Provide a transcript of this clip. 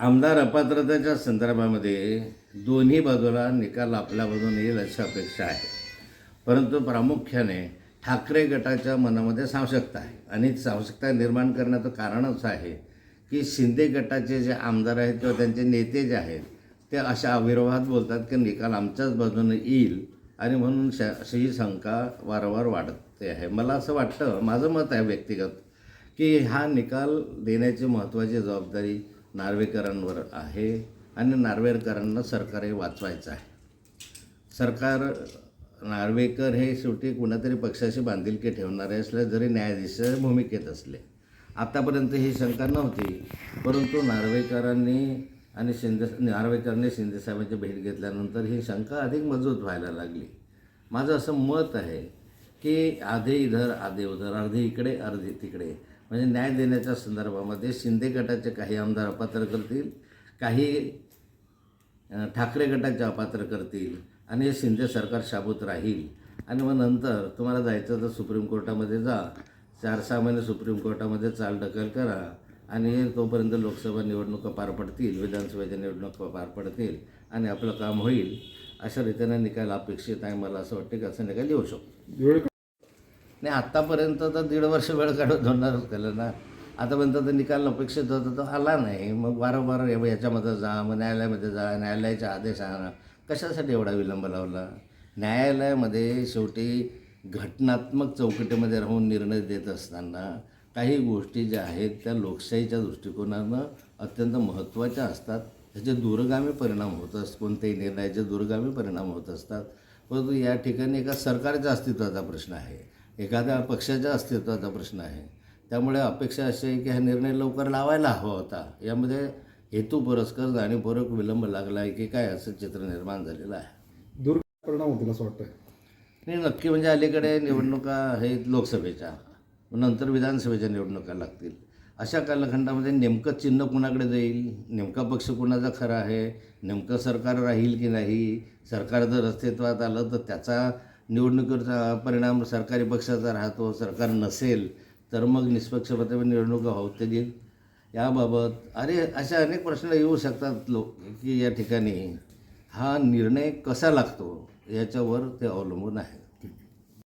आमदार अपात्रतेच्या संदर्भामध्ये दोन्ही बाजूला निकाल आपल्या बाजून येईल अशी अपेक्षा आहे. परंतु प्रामुख्याने ठाकरे गटाच्या मनामध्ये सावशकता आहे. आणि सावशकता निर्माण करण्याचं कारणच आहे की शिंदे गटाचे जे आमदार आहेत किंवा त्यांचे नेते जे आहेत ते अशा अविरोधात बोलतात की निकाल आमच्याच बाजूने येईल आणि म्हणून श अशी ही शंका वारंवार वाढते आहे. मला असं वाटतं माझं मत आहे व्यक्तिगत की हा निकाल देण्याची महत्त्वाची जबाबदारी नार्वेकरांवर आहे आणि नार्वेकरांना सरकार हे वाचवायचं आहे. सरकार नार्वेकर हे शेवटी कुणातरी पक्षाशी बांधिलकी ठेवणारे असले जरी न्यायाधीशाच्या भूमिकेत असले. आत्तापर्यंत ही शंका नव्हती परंतु नार्वेकरांनी आणि शिंदे नार्वेकरांनी शिंदेसाहेबांची भेट घेतल्यानंतर ही शंका अधिक मजबूत व्हायला लागली. माझं असं मत आहे की आधे इधर आधे उधर अर्धे इकडे अर्धे तिकडे म्हणजे न्याय देण्याच्या संदर्भामध्ये शिंदे गटाचे काही आमदार अपात्र करतील काही ठाकरे गटाचे अपात्र करतील आणि हे शिंदे सरकार शाबूत राहील. आणि मग नंतर तुम्हाला जायचं तर सुप्रीम कोर्टामध्ये जा चार सहा महिने सुप्रीम कोर्टामध्ये चाल ढकल करा आणि तोपर्यंत लोकसभा निवडणुका पार पडतील विधानसभेच्या निवडणुका पार पडतील आणि आपलं काम होईल. अशा रीतीने निकाल अपेक्षित आहे मला असं वाटतं की असं निकाल येऊ शकतो. नाही आत्तापर्यंत तर दीड वर्ष वेळ काढून होणारच केलं ना. आतापर्यंत तर निकाल अपेक्षित होता तो आला नाही. मग वारंवार याच्यामध्ये जा मग न्यायालयामध्ये जा न्यायालयाचे आदेश आणा. कशासाठी एवढा विलंब लावला? न्यायालयामध्ये शेवटी घटनात्मक चौकटीमध्ये राहून निर्णय देत असताना काही गोष्टी ज्या आहेत त्या लोकशाहीच्या दृष्टिकोनानं अत्यंत महत्त्वाच्या असतात. त्याचे दूरगामी परिणाम होत असत कोणत्याही निर्णयाचे दूरगामी परिणाम होत असतात. परंतु या ठिकाणी एका सरकारच्या अस्तित्वाचा प्रश्न आहे. एखाद्या पक्षाच्या अस्तित्वाचा प्रश्न आहे. त्यामुळे अपेक्षा अशी आहे की हा निर्णय लवकर लावायला हवा होता. यामध्ये हेतू पुरस्कार जाणीवपूर्वक विलंब लागला आहे की काय असं चित्र निर्माण झालेलं आहे. दूर परिणाम होतील असं वाटतंय. नाही नक्की म्हणजे अलीकडे निवडणुका आहेत लोकसभेच्या नंतर विधानसभेच्या निवडणुका लागतील. अशा कालखंडामध्ये नेमकं चिन्ह कुणाकडे जाईल? नेमका पक्ष कुणाचा खरा आहे? नेमकं सरकार राहील की नाही? सरकार जर अस्तित्वात आलं तर त्याचा निवडणुकीचा परिणाम सरकारी पक्षाचा राहतो सरकार नसेल तर मग निष्पक्षपणे निवडणुका होतील. याबाबत अरे अशा अनेक प्रश्न येऊ शकतात लोक की या ठिकाणी. हा निर्णय कसा लागतो? याच्यावर ते अवलंबून आहे.